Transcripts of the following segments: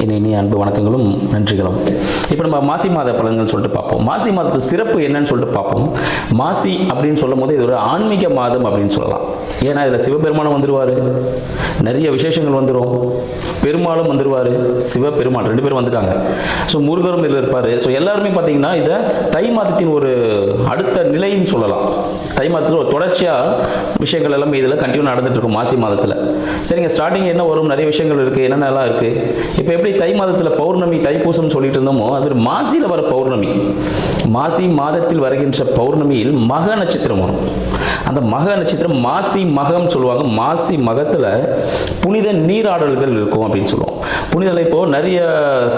en el இனிய அன்பு வணக்கங்களும் நன்றிகளும். இப்போ நம்ம மாசி மாத பலன்கள் சொல்லிட்டு பார்ப்போம். மாசி மாதத்து சிறப்பு என்னன்னு சொல்லிட்டு பார்ப்போம். மாசி அப்படின்னு சொல்லும் போது இது ஒரு ஆன்மீக மாதம் அப்படின்னு சொல்லலாம். ஏன்னா இதில் சிவபெருமானம் வந்துடுவார் நிறைய விசேஷங்கள் வந்துடும் பெருமாளும் வந்துடுவார் சிவபெருமாள் ரெண்டு பேரும் வந்துட்டாங்க. ஸோ முருகரும் இதில் இருப்பார். ஸோ எல்லாருமே பார்த்தீங்கன்னா இதை தை மாதத்தின் ஒரு அடுத்த நிலைன்னு சொல்லலாம். தை மாதத்தில் ஒரு தொடர்ச்சியாக விஷயங்கள் எல்லாமே இதில் கண்டினியூ நடந்துட்டு இருக்கும் மாசி மாதத்தில். சரிங்க ஸ்டார்டிங் என்ன வரும்? நிறைய விஷயங்கள் இருக்குது என்னென்னலாம் இருக்குது இப்போ எப்படி தை மாதம் மாதத்தில் பௌர்ணமி தைப்பூசம் சொல்லிட்டு இருந்தோமோ அது ஒரு மாசியில் வர பௌர்ணமி. மாசி மாதத்தில் வருகின்ற பௌர்ணமியில் மக நட்சத்திரம் வரும். அந்த மக நட்சத்திரம் மாசி மகம் சொல்லுவாங்க. மாசி மகத்தில் புனித நீராடல்கள் இருக்கும் அப்படின்னு சொல்லுவோம். புனிதலை இப்போ நிறைய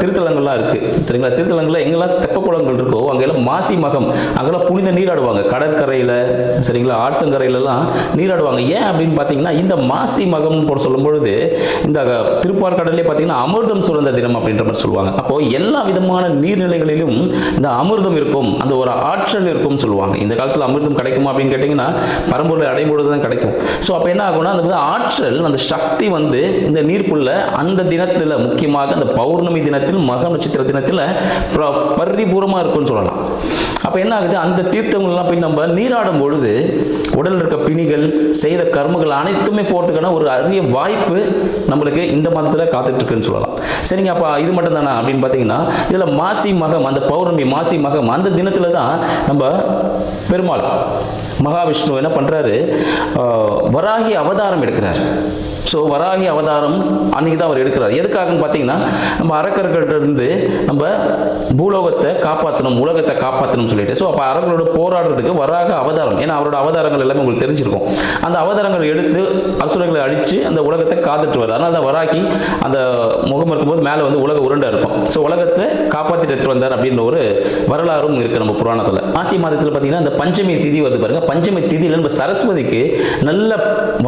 திருத்தலங்கள்லாம் இருக்கு. சரிங்களா? திருத்தலங்களில் எங்கெல்லாம் தெப்ப குளங்கள் இருக்கோ அங்கெல்லாம் மாசி மகம் அங்கெல்லாம் புனித நீராடுவாங்க. கடற்கரையில் சரிங்களா? ஆற்றங்கரையிலலாம் நீராடுவாங்க. ஏன் அப்படின்னு பார்த்தீங்கன்னா இந்த மாசி மகம் போட சொல்லும் பொழுது இந்த திருப்பார்கடலே பார்த்தீங்கன்னா அமிர்தம் சுரந்த தினம். அமிர்தம் அப்படின்ற மாதிரி சொல்லுவாங்க. அப்போ எல்லா விதமான நீர்நிலைகளிலும் இந்த அமிர்தம் இருக்கும் அந்த ஒரு ஆற்றல் இருக்கும் சொல்லுவாங்க. இந்த காலத்தில் அமிர்தம் கிடைக்குமா அப்படின்னு கேட்டிங்கன்னா பரம்பொருளை அடையும் பொழுது தான் கிடைக்கும். ஸோ அப்போ என்ன ஆகும்னா அந்த ஆற்றல் அந்த சக்தி வந்து இந்த நீருக்குள்ள அந்த தினத்தில் முக்கியமாக அந்த பௌர்ணமி தினத்தில் மக நட்சத்திர தினத்தில் பரிபூரமாக இருக்கும்னு சொல்லலாம். அப்போ என்ன ஆகுது? அந்த தீர்த்தங்கள்லாம் போய் நம்ம நீராடும் பொழுது உடல் இருக்க பிணிகள் செய்த கர்மங்கள் அனைத்துமே போகிறதுக்கான ஒரு அரிய வாய்ப்பு நம்மளுக்கு இந்த மாதத்தில் காத்துட்ருக்குன்னு சொல்லலாம். சரிங்க அப்போ இது மட்டும் தானா அப்படின்னு பார்த்தீங்கன்னா இதில் மாசி மகம் அந்த பௌர்ணமி மாசி மகம் அந்த தினத்தில் தான் நம்ம பெருமாள் மகாவிஷ்ணு என்ன பண்ணுறாரு வராகி அவதாரம் எடுக்கிறார். ஸோ வராகி அவதாரம் அன்னைக்கு தான் அவர் எடுக்கிறார். எதுக்காகன்னு பார்த்தீங்கன்னா நம்ம அரக்கர்கள்ட்ட இருந்து நம்ம பூலோகத்தை காப்பாற்றணும் உலகத்தை காப்பாற்றணும்னு சொல்லிட்டு. ஸோ அப்போ அரங்களோட போராடுறதுக்கு வராக அவதாரம். ஏன்னா அவரோட அவதாரங்கள் எல்லாமே உங்களுக்கு தெரிஞ்சிருக்கும். அந்த அவதாரங்கள் எடுத்து அசுரர்களை அழித்து அந்த உலகத்தை காத்துட்டு வருது அதனால தான் வராகி அந்த முகம் இருக்கும்போது மேலே வந்து உலக உருண்டை இருக்கும். ஸோ உலகத்தை காப்பாற்றிட்டு எடுத்துட்டு வந்தார் அப்படின்ற ஒரு வரலாறும் இருக்குது நம்ம புராணத்தில். ஆசி மாதத்தில் பார்த்தீங்கன்னா அந்த பஞ்சமி திதி வருது பாருங்க. பஞ்சமி திதியில் நம்ம சரஸ்வதிக்கு நல்ல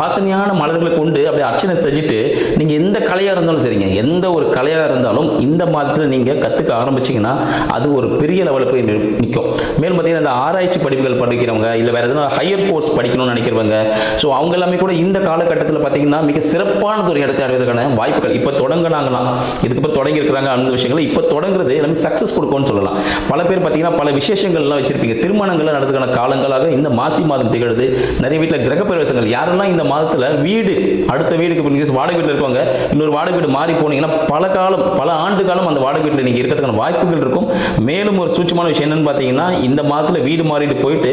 வாசனையான மலர்களை கொண்டு அப்படியே அர்ச்சனை செஞ்சுட்டு நீங்கள் எந்த கலையாக இருந்தாலும் சரிங்க. எந்த ஒரு கலையாக இருந்தாலும் இந்த மாதத்தில் நீங்கள் கற்றுக்க ஆரம்பிச்சீங்கன்னா அது ஒரு பெரிய லெவலில் போய் நிற்கும் மேலும் பார்த்தீங்கன்னா இந்த ஆராய்ச்சி படிப்புகள் படிக்கிறவங்க இல்லை வேறு எதனா ஹையர் கோர்ஸ் படிக்கணும்னு நினைக்கிறவங்க ஸோ அவங்க எல்லாமே கூட இந்த காலகட்டத்தில் பார்த்தீங்கன்னா மிக சிறப்பானது ஒரு இடத்தை அடைவதற்கான வாய்ப்புகள். இப்போ தொடங்கினாங்களாம். இதுக்கப்புறம் தொடங்கியிருக்கிறாங்க அந்த விஷயங்கள் இப்போ தொடங்குறது எல்லாமே சக்ஸஸ் கொடுக்கும்னு சொல்லலாம். பல பேர் பார்த்தீங்கன்னா பல விசேஷங்கள்லாம் வச்சிருப்பீங்க. திருமணங்கள் நடத்துக்கான காலங்களாக இந்த மாசி மாதம் திகழுது. நிறைய வீட்டில் கிரக பிரவேசங்கள் யாரெல்லாம் இந்த மாதத்தில் வீடு அடுத்த வீடுக்கு இப்போ நீங்கள் வாடகை வீட்டில் இருக்கவங்க இன்னொரு வாடகை வீடு மாறி போனீங்கன்னா பல காலம் பல ஆண்டு காலம் அந்த வாடகை வீட்டில் நீங்கள் இருக்கிறதுக்கான வாய்ப்புகள் இருக்கும். மேலும் ஒரு சூட்சமான விஷயம் என்னன்னு பார்த்தீங்கன்னா இந்த மாதத்தில் வீடு மாறிட்டு போயிட்டு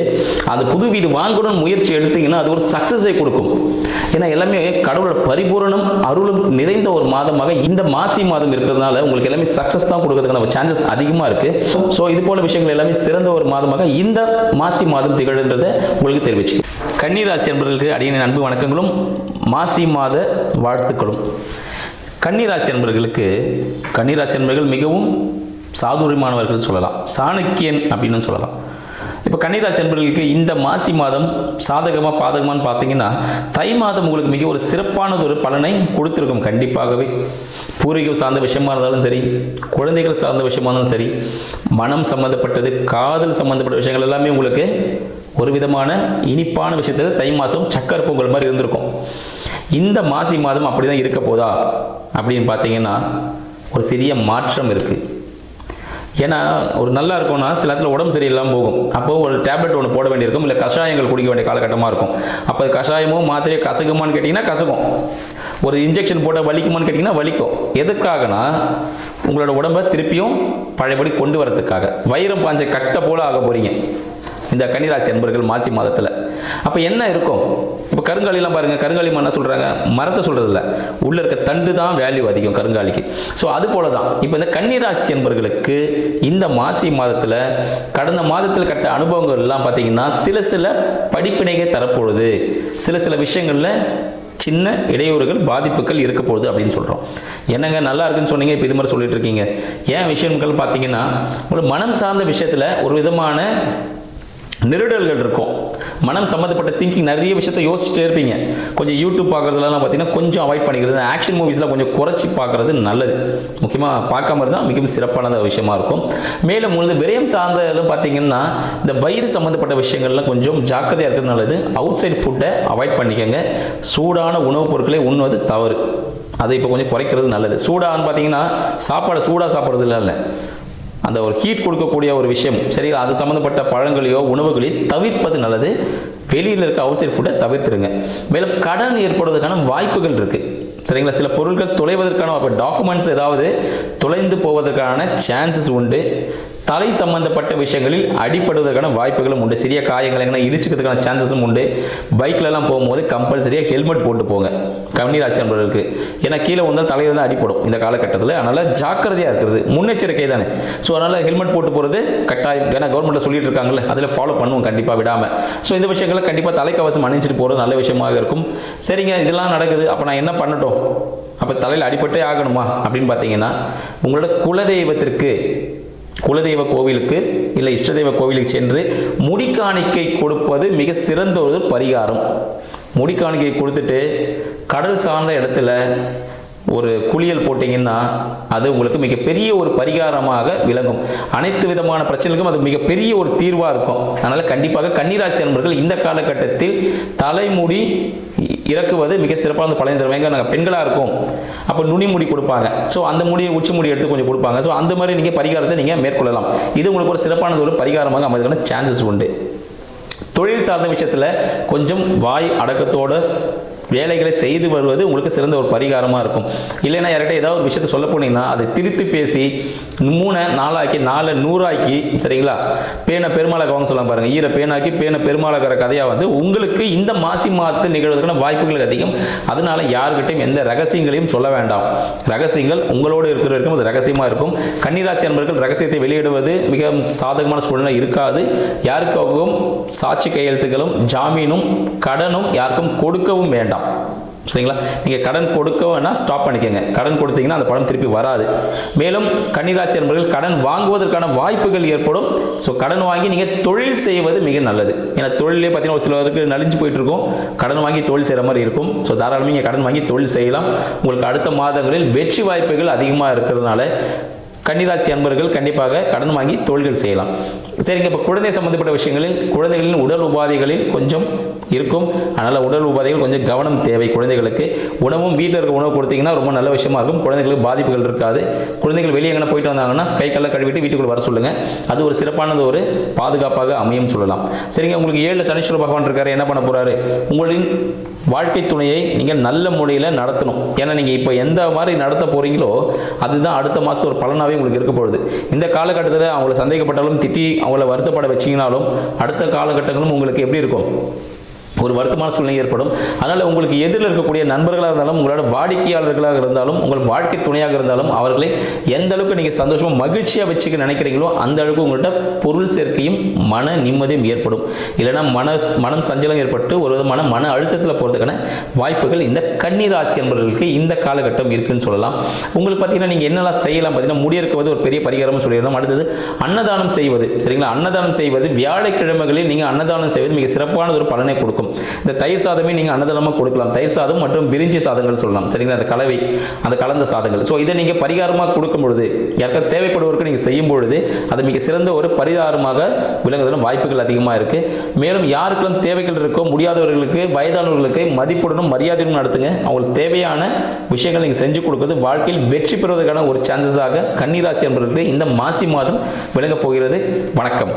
அந்த புது வீடு வாங்கணும்னு முயற்சி எடுத்தீங்கன்னா அது ஒரு சக்ஸஸை கொடுக்கும். ஏன்னா எல்லாமே கடவுளோட பரிபூரணம் அருளும் நிறைந்த ஒரு மாதமாக இந்த மாசி மாதம் இருக்கிறதுனால உங்களுக்கு எல்லாமே சக்ஸஸ் தான் கொடுக்கறதுக்கான சான்சஸ் அதிகமாக இருக்கு. ஸோ இது போல விஷயங்கள் எல்லாமே சிறந்த ஒரு மாதமாக இந்த மாசி மாதம் திகழ்ன்றதை உங்களுக்கு தெரிவிச்சு கன்னிராசி என்பவர்களுக்கு அடியின் அன்பு வணக்கங்களும். மாசி மாத வாழ்த்துக்களும். கன்னிராசி அன்பர்களுக்கு கன்னிராசி அன்பர்கள் மிகவும் சாதுரியமானவர்கள் சொல்லலாம். சாணக்கியன் அப்படின்னு சொல்லலாம். இப்போ கன்னிராசி அன்பர்களுக்கு இந்த மாசி மாதம் சாதகமாக பாதகமான்னு பார்த்தீங்கன்னா தை மாதம் உங்களுக்கு மிக ஒரு சிறப்பானது ஒரு பலனை கொடுத்துருக்கும் கண்டிப்பாகவே. பூர்வீகம் சார்ந்த விஷயமா இருந்தாலும் சரி குழந்தைகள் சார்ந்த விஷயமா இருந்தாலும் சரி மனம் சம்மந்தப்பட்டது காதல் சம்மந்தப்பட்ட விஷயங்கள் எல்லாமே உங்களுக்கு ஒரு விதமான இனிப்பான விஷயத்தில் தை மாதம் சக்கரை பொங்கல் மாதிரி இருந்திருக்கும். இந்த மாசி மாதம் அப்படி தான் இருக்க போதா? அப்படின்னு பார்த்தீங்கன்னா ஒரு சிறிய மாற்றம் இருக்குது ஏன்னா ஒரு நல்லா இருக்கும்னா சில நேரத்தில் உடம்பு சரியில்லாமல் போகும். அப்போது ஒரு டேப்லெட் ஒன்று போட வேண்டியிருக்கும் இல்லை கஷாயங்கள் குடிக்க வேண்டிய காலகட்டமாக இருக்கும். அப்போ கஷாயமோ மாத்திரையோ கசகுமான்னு கேட்டிங்கன்னா கசகும் ஒரு இன்ஜெக்ஷன் போட்டால் வலிக்குமான்னு கேட்டிங்கன்னா வலிக்கும். எதுக்காகனா உங்களோட உடம்பை திருப்பியும் பழையபடி கொண்டு வரதுக்காக. வைரம் பாஞ்ச கட்டை போல் ஆக போகிறீங்க இந்த கன்னிராசி அன்பர்கள் மாசி மாதத்தில். அப்போ என்ன இருக்கும்? இப்போ கருங்காலிலாம் பாருங்கள் கருங்காலி என்ன சொல்கிறாங்க மரத்தை சொல்கிறது இல்லை உள்ளே இருக்க தண்டு தான் வேல்யூ அதிகம் கருங்காலிக்கு. ஸோ அது போல தான் இப்போ இந்த கன்னிராசி அன்பர்களுக்கு இந்த மாசி மாதத்தில் கடந்த மாதத்தில் கட்ட அனுபவங்கள் எல்லாம் பார்த்தீங்கன்னா சில சில படிப்பினைகள் தரப்பொழுது சில சில விஷயங்களில் சின்ன இடையூறுகள் பாதிப்புகள் இருக்க போகுது அப்படின்னு சொல்கிறோம் என்னங்க நல்லா இருக்குன்னு சொன்னீங்க இப்போ இது மாதிரி சொல்லிட்டு இருக்கீங்க. ஏன் விஷயங்கள் பார்த்தீங்கன்னா உங்களுக்கு மனம் சார்ந்த விஷயத்தில் ஒரு விதமான நெருடல்கள் இருக்கும். மனம் சம்மந்தப்பட்ட திங்கிங் நிறைய விஷயத்த யோசிச்சுட்டே இருப்பீங்க. கொஞ்சம் யூடியூப் பார்க்குறதுலாம் பார்த்தீங்கன்னா கொஞ்சம் அவாய்ட் பண்ணிக்கிறது ஆக்ஷன் மூவிஸ்லாம் கொஞ்சம் குறைச்சி பார்க்குறது நல்லது. முக்கியமாக பார்க்காம இருந்தால் மிகவும் சிறப்பான விஷயமா இருக்கும். மேலும் உங்களது விரயம் சார்ந்ததும் பார்த்தீங்கன்னா இந்த வயிறு சம்மந்தப்பட்ட விஷயங்கள்லாம் கொஞ்சம் ஜாக்கிரதையாக இருக்கிறது நல்லது. அவுட் சைட் ஃபுட்டை அவாய்ட் பண்ணிக்கோங்க. சூடான உணவுப் பொருட்களை உண்ணுவது தவறு. அதை இப்போ கொஞ்சம் குறைக்கிறது நல்லது. சூடான்னு பார்த்தீங்கன்னா சாப்பாடு சூடாக சாப்பிட்றது இல்லை அந்த ஒரு ஹீட் கொடுக்கக்கூடிய ஒரு விஷயம். சரிங்களா? அது சம்மந்தப்பட்ட பழங்களையோ உணவுகளையும் தவிர்ப்பது நல்லது. வெளியில் இருக்க அவுட் சைட் ஃபுட்டை தவிர்த்துருங்க. மேலும் கடன் ஏற்படுவதற்கான வாய்ப்புகள் இருக்குது சரிங்களா? சில பொருட்கள் தொலைவதற்கான டாக்குமெண்ட்ஸ் ஏதாவது தொலைந்து போவதற்கான சான்சஸ் உண்டு. தலை சம்பந்தப்பட்ட விஷயங்களில் அடிப்படுவதற்கான வாய்ப்புகளும் உண்டு. சிறிய காயங்கள் எங்கன்னா இடிச்சுக்கிறதுக்கான சான்சஸும் உண்டு. பைக்லலாம் போகும்போது கம்பல்சரியாக ஹெல்மெட் போட்டு போங்க. கவனி ராசி நண்பர்களுக்கு ஏன்னா கீழே வந்தால் தலையில் தான் அடிப்படும் இந்த காலகட்டத்தில். அதனால் ஜாக்கிரதையாக இருக்கிறது. முன்னெச்சரிக்கை தானே. ஸோ அதனால் ஹெல்மெட் போட்டு போகிறது கட்டாயம். ஏன்னா கவர்மெண்ட்டில் சொல்லிட்டு இருக்காங்கல்ல அதில் ஃபாலோ பண்ணுவோம் கண்டிப்பாக விடாமல் ஸோ இந்த விஷயங்களை கண்டிப்பாக தலைக்கவசம் அணிஞ்சிட்டு போகிறது நல்ல விஷயமாக இருக்கும். சரிங்க இதெல்லாம் நடக்குது. அப்போ நான் என்ன பண்ணட்டும்? அப்போ தலையில் அடிபட்டே ஆகணுமா? அப்படின்னு பார்த்தீங்கன்னா உங்களோட குலதெய்வத்திற்கு குலதெய்வ கோவிலுக்கு இல்லை இஷ்டதெய்வ கோவிலுக்கு சென்று முடிக்காணிக்கை கொடுப்பது மிக சிறந்த ஒரு பரிகாரம். முடிக்காணிக்கை கொடுத்துட்டு கடல் சார்ந்த இடத்துல ஒரு குளியல் போட்டிங்கன்னா அது உங்களுக்கு மிகப்பெரிய ஒரு பரிகாரமாக விளங்கும். அனைத்து விதமான பிரச்சனைகளுக்கும் அது மிகப்பெரிய ஒரு தீர்வாக இருக்கும். அதனால் கண்டிப்பாக கன்னிராசி நண்பர்கள் இந்த காலகட்டத்தில் தலைமுடி இறக்குவது மிக சிறப்பான பழைய தருவாங்க நாங்கள் பெண்களாக இருக்கோம். அப்போ நுனி முடி கொடுப்பாங்க. ஸோ அந்த முடியை உச்சி முடி எடுத்து கொஞ்சம் கொடுப்பாங்க. ஸோ அந்த மாதிரி நீங்கள் பரிகாரத்தை நீங்கள் மேற்கொள்ளலாம். இது உங்களுக்கு ஒரு சிறப்பானது ஒரு பரிகாரமாக அமைவதற்கான சான்சஸ் உண்டு. தொழில் சார்ந்த விஷயத்தில் கொஞ்சம் வாய் அடக்கத்தோடு வேலைகளை செய்து வருவது உங்களுக்கு சிறந்த ஒரு பரிகாரமாக இருக்கும். இல்லைன்னா யார்கிட்ட ஏதாவது ஒரு விஷயத்தை சொல்ல போனீங்கன்னா அதை திருத்து பேசி மூணை நாலாக்கி நாலு நூறாக்கி சரிங்களா? பேனை பெருமாளாக வாங்க சொல்லலாம் பாருங்கள் ஈர பேனாக்கி பேனை பெருமாளாக்கிற கதையாக வந்து உங்களுக்கு இந்த மாசி மாதத்து நிகழ்வதற்கான வாய்ப்புகள் அதிகம். அதனால யாருக்கிட்டையும் எந்த ரகசியங்களையும் சொல்ல வேண்டாம். ரகசியங்கள் உங்களோடு இருக்கிற வரைக்கும் அது ரகசியமாக இருக்கும். கன்னிராசி அன்பர்கள் ரகசியத்தை வெளியிடுவது மிக சாதகமான சூழ்நிலை இருக்காது. யாருக்காகவும் சாட்சி கையெழுத்துகளும் ஜாமீனும் கடனும் யாருக்கும் கொடுக்கவும் வேண்டாம். சரிங்களா? நீங்கள் கடன் கொடுக்க வேணா ஸ்டாப் பண்ணிக்கோங்க. கடன் கொடுத்தீங்கன்னா அந்த பணம் திருப்பி வராது. மேலும் கன்னிராசி அன்பர்கள் கடன் வாங்குவதற்கான வாய்ப்புகள் ஏற்படும். ஸோ கடன் வாங்கி நீங்கள் தொழில் செய்வது மிக நல்லது. ஏன்னா தொழிலே பார்த்தீங்கன்னா ஒரு சிலருக்கு நலிஞ்சு போயிட்டு இருக்கும் கடன் வாங்கி தொழில் செய்கிற மாதிரி இருக்கும். ஸோ தாராளமாக நீங்கள் கடன் வாங்கி தொழில் செய்யலாம். உங்களுக்கு அடுத்த மாதங்களில் வெற்றி வாய்ப்புகள் அதிகமாக இருக்கிறதுனால கன்னிராசி அன்பர்கள் கண்டிப்பாக கடன் வாங்கி தொழில்கள் செய்யலாம். சரிங்க இப்போ குழந்தை சம்பந்தப்பட்ட விஷயங்களில் குழந்தைகளின் உடல் உபாதைகளில் கொஞ்சம் இருக்கும். அதனால் உடல் உபாதைகள் கொஞ்சம் கவனம் தேவை குழந்தைகளுக்கு. உணவும் வீட்டில் இருக்க உணவு கொடுத்தீங்கன்னா ரொம்ப நல்ல விஷயமா இருக்கும். குழந்தைகளுக்கு பாதிப்புகள் இருக்காது. குழந்தைகள் வெளியே எங்கே போயிட்டு வந்தாங்கன்னா கை கல்ல கழுவிட்டு வீட்டுக்குள்ள வர சொல்லுங்கள் அது ஒரு சிறப்பானது ஒரு பாதுகாப்பாக அமையும் சொல்லலாம். சரிங்க உங்களுக்கு ஏழு சனீஸ்வர பகவான் இருக்காரு என்ன பண்ண போகிறாரு உங்களின் வாழ்க்கை துணையை நீங்கள் நல்ல முறையில் நடத்தணும். ஏன்னா நீங்கள் இப்போ எந்த மாதிரி நடத்த போகிறீங்களோ அதுதான் அடுத்த மாதத்து ஒரு பலனாகவே உங்களுக்கு இருக்க போகுது. இந்த காலகட்டத்தில் அவங்கள சந்தேகப்பட்டாலும் திட்டி அவங்கள வருத்தப்பட வச்சிங்கனாலும் அடுத்த காலகட்டங்களும் உங்களுக்கு எப்படி இருக்கும்? ஒரு வருத்தமான சூழ்நிலை ஏற்படும். அதனால் உங்களுக்கு எதிரில் இருக்கக்கூடிய நண்பர்களாக இருந்தாலும் உங்களோட வாடிக்கையாளர்களாக இருந்தாலும் உங்கள் வாழ்க்கை துணையாக இருந்தாலும் அவர்களை எந்த அளவுக்கு நீங்கள் சந்தோஷமாக மகிழ்ச்சியாக வச்சுக்க நினைக்கிறீங்களோ அந்த அளவுக்கு உங்கள்கிட்ட பொருள் சேர்க்கையும் மன நிம்மதியும் ஏற்படும். இல்லைன்னா மன மனம் சஞ்சலம் ஏற்பட்டு ஒரு விதமான மன அழுத்தத்தில் போகிறதுக்கான வாய்ப்புகள் இந்த கன்னிராசி என்பவர்களுக்கு இந்த காலகட்டம் இருக்குன்னு சொல்லலாம். உங்களுக்கு பார்த்தீங்கன்னா நீங்கள் என்னெல்லாம் செய்யலாம்? பார்த்தீங்கன்னா முடியிருக்குவது ஒரு பெரிய பரிகாரம்னு சொல்லியிருந்தோம். அடுத்தது அன்னதானம் செய்வது. சரிங்களா? அன்னதானம் செய்வது வியாழக்கிழமைகளில் நீங்கள் அன்னதானம் செய்வது மிக சிறப்பான ஒரு பலனை கொடுக்கும். இந்த தயிர் சாதமே நீங்கள் அன்னதானமாக கொடுக்கலாம். தயிர் சாதம் மற்றும் பிரிஞ்சி சாதங்கள் சொல்லலாம். சரிங்களா? அந்த கலவை அந்த கலந்த சாதங்கள். ஸோ இதை நீங்கள் பரிகாரமாக கொடுக்கும் பொழுது யாருக்காவது தேவைப்படுவதற்கு நீங்கள் செய்யும் பொழுது அது மிக சிறந்த ஒரு பரிகாரமாக விளங்குவதற்கு வாய்ப்புகள் அதிகமாக இருக்குது மேலும் யாருக்கெல்லாம் தேவைகள் இருக்கோ முடியாதவர்களுக்கு வயதானவர்களுக்கு மதிப்புடனும் மரியாதையும் நடத்துங்க. அவங்களுக்கு தேவையான விஷயங்கள் நீங்கள் செஞ்சு கொடுக்குறது வாழ்க்கையில் வெற்றி பெறுவதற்கான ஒரு சான்சஸாக கன்னிராசி என்பவர்களுக்கு இந்த மாசி மாதம் விளங்கப் போகிறது. வணக்கம்.